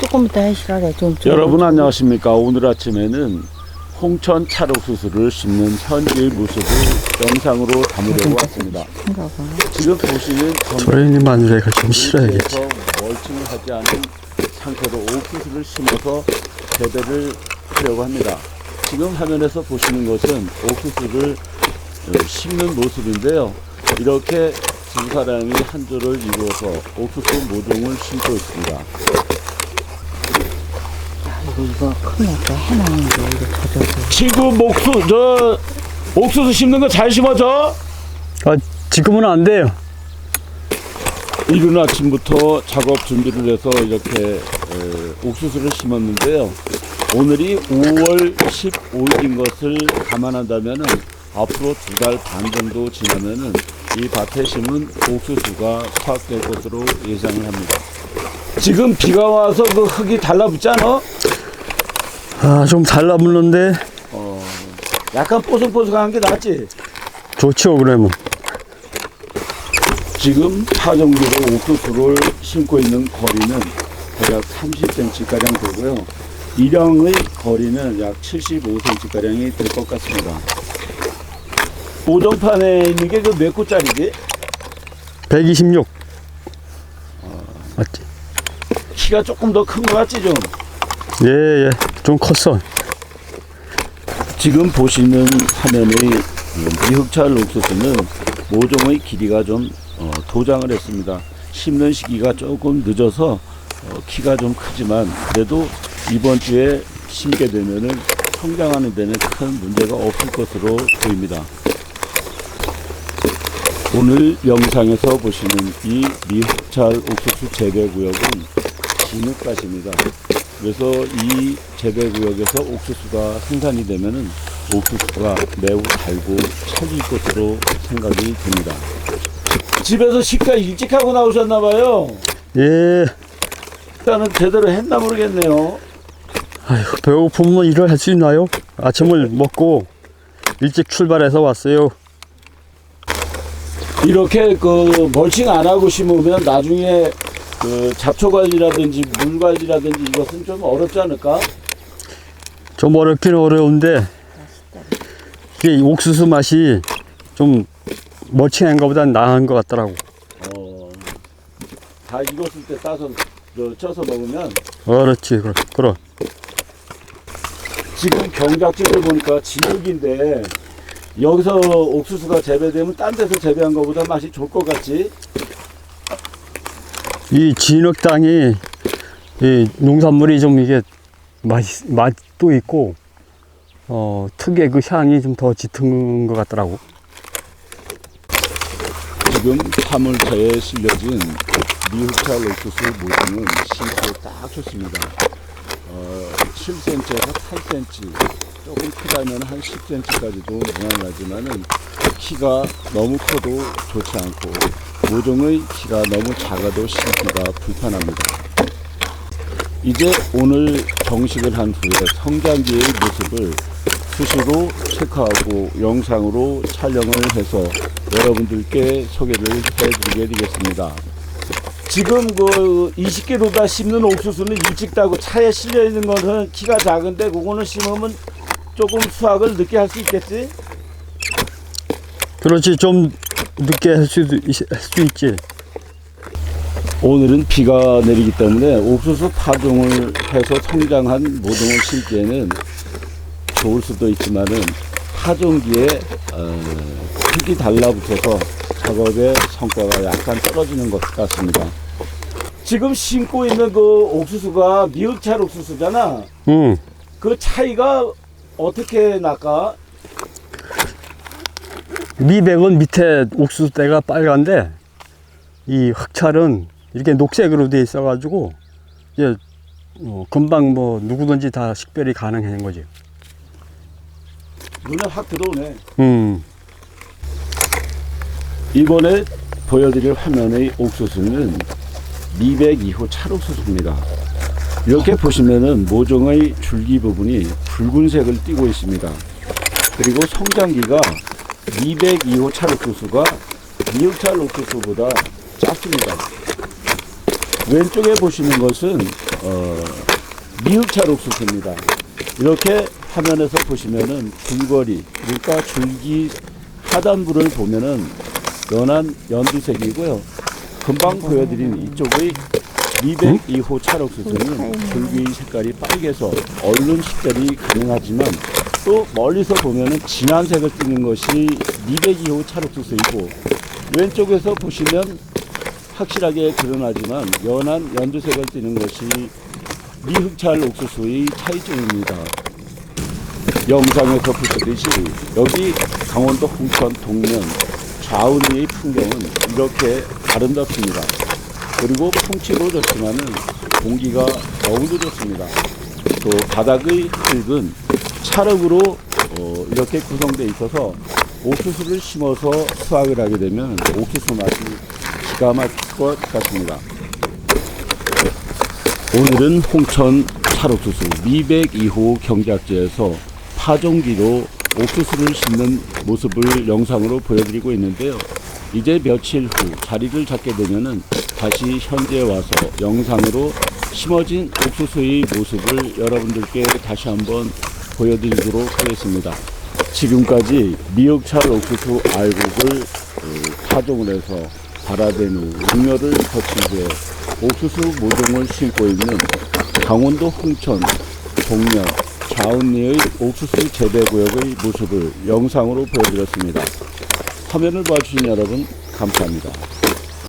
조금 이따 해 시간에 좀. 좀- 여러분 안녕하십니까 오늘 아침에는 홍천 찰옥수수를 심는 현재의 모습을 영상으로 담으려고 왔습니다 큰가 봐. 지금 보시는 저희는 마누라가 좀 싫어야겠지. 에서 멀칭을 하지 않은 상태로 옥수수를 심어서 재배를 하려고 합니다 지금 화면에서 보시는 것은 옥수수를 어, 심는 모습인데요 이렇게 두 사람이 한 줄을 이루어서 옥수수 모종을 심고 있습니다 이거 또 해놨는데 이거 젖어서. 지금 목수 저 옥수수 심는 거 잘 심어져? 아, 지금은 안 돼요. 이른 아침부터 작업 준비를 해서 이렇게 에, 옥수수를 심었는데요. 오늘이 5월 15일인 것을 감안한다면은 앞으로 두 달 반 정도 지나면은 이 밭에 심은 옥수수가 수확될 것으로 예상을 합니다. 지금 비가 와서 그 흙이 달라붙잖아. 아, 좀 달라붙는데 어, 약간 뽀송뽀송한 게 낫지. 좋죠, 그러면. 지금 파종기로 옥수수를 심고 있는 거리는 대략 30cm가량 되고요. 일형의 거리는 약 75cm가량이 될 것 같습니다. 오정판에 있는 게 그몇 구짜리지? 126. 맞지? 키가 조금 더 큰 것 같지 좀? 예, 예. 좀 컸어. 지금 보시는 화면의 미흑찰 옥수수는 모종의 길이가 좀 어, 도장을 했습니다. 심는 시기가 조금 늦어서 어, 키가 좀 크지만 그래도 이번 주에 심게 되면은 성장하는 데는 큰 문제가 없을 것으로 보입니다. 오늘 영상에서 보시는 이 미흑찰 옥수수 재배 구역은 진흙밭입니다. 그래서 이 재배 구역에서 옥수수가 생산이 되면은 옥수수가 매우 달고 찰질 것으로 생각이 됩니다. 집에서 식사 일찍 하고 나오셨나 봐요. 예. 식사는 제대로 했나 모르겠네요. 아휴, 배고프면 일을 할 수 있나요? 아침을 먹고 일찍 출발해서 왔어요. 이렇게 그 멀칭 안 하고 심으면 나중에 그 잡초 관리라든지 물 관리라든지 이것은 좀 어렵지 않을까? 좀 어렵긴 어려운데 이게 옥수수 맛이 좀 멀칭한 것보다 나은 것 같더라고. 어, 다 익었을 때 따서 저 쪄서 먹으면 그렇지, 그럼. 그럼. 지금 경작지를 보니까 진흙인데 여기서 옥수수가 재배되면 딴 데서 재배한 것보다 맛이 좋을 것 같지? 이 진흙 땅이 이 농산물이 좀 이게 맛 맛도 있고 어 특유의 그 향이 좀 더 짙은 것 같더라고. 지금 화물차에 실려진 미흡찰 옥수수 모종은 심기에 딱 좋습니다. 어, 7cm에서 8cm, 조금 크다면 한 10cm까지도 무난하지만은 키가 너무 커도 좋지 않고 모종의 키가 너무 작아도 심기가 불편합니다. 이제 오늘 정식을 한 후에 성장기의 모습을 수시로 체크하고 영상으로 촬영을 해서 여러분들께 소개를 해드리게 되겠습니다. 지금 그 20kg다 심는 옥수수는 일찍 따고 차에 실려 있는 것은 키가 작은데 그거는 심으면 조금 수확을 늦게 할 수 있겠지? 그렇지 좀 늦게 할 수도 있- 할수 있지. 오늘은 비가 내리기 때문에 옥수수 파종을 해서 성장한 모종을 심기에는 좋을 수도 있지만은 파종기에 어, 흙이 달라붙어서 작업의 성과가 약간 떨어지는 것 같습니다. 지금 심고 있는 그 옥수수가 미흡찰 옥수수잖아. 응. 그 차이가 어떻게 날까? 미백은 밑에 옥수수 때가 빨간데 이 흑찰은 이렇게 녹색으로 돼 있어 가지고 이제 어, 금방 뭐 누구든지 다 식별이 가능한 거지. 눈에 확 들어오네. 음. 이번에 보여드릴 화면의 옥수수는 미백 2호 찰옥수수입니다. 이렇게 보시면은 모종의 줄기 부분이 붉은색을 띠고 있습니다. 그리고 성장기가 202호 찰옥수수가 미흡찰 옥수수보다 작습니다. 왼쪽에 보시는 것은 어, 미흡찰 옥수수입니다. 이렇게 화면에서 보시면은 줄거리 그러니까 줄기 하단부를 보면은 연한 연두색이고요. 금방 보여드린 이쪽의 202호 찰옥수수는 줄기 색깔이 빨개서 얼른 식별이 가능하지만 또 멀리서 보면은 진한 색을 띠는 것이 202호 찰옥수수이고 왼쪽에서 보시면 확실하게 드러나지만 연한 연두색을 띠는 것이 미흑찰 옥수수의 차이점입니다. 영상에서 보시듯이 여기 강원도 홍천 동면 좌우리의 풍경은 이렇게 아름답습니다. 그리고 풍치도 좋지만은 공기가 너무도 좋습니다. 또 바닥의 흙은 찰흙으로 어, 이렇게 구성되어 있어서 옥수수를 심어서 수확을 하게 되면 옥수수 맛이 기가 막힐 것 같습니다. 오늘은 홍천 찰옥수수 미백 2호 경작지에서 파종기로 옥수수를 심는 모습을 영상으로 보여드리고 있는데요. 이제 며칠 후 자리를 잡게 되면은 다시 현지에 와서 영상으로 심어진 옥수수의 모습을 여러분들께 다시 한번 보여드리도록 하겠습니다. 지금까지 미역찰 옥수수 알곡을 어, 파종을 해서 발화된 후 6년을 거친 후에 옥수수 모종을 심고 있는 강원도 홍천 동면 자운리의 옥수수 재배 구역의 모습을 영상으로 보여드렸습니다. 화면을 봐주신 여러분 감사합니다.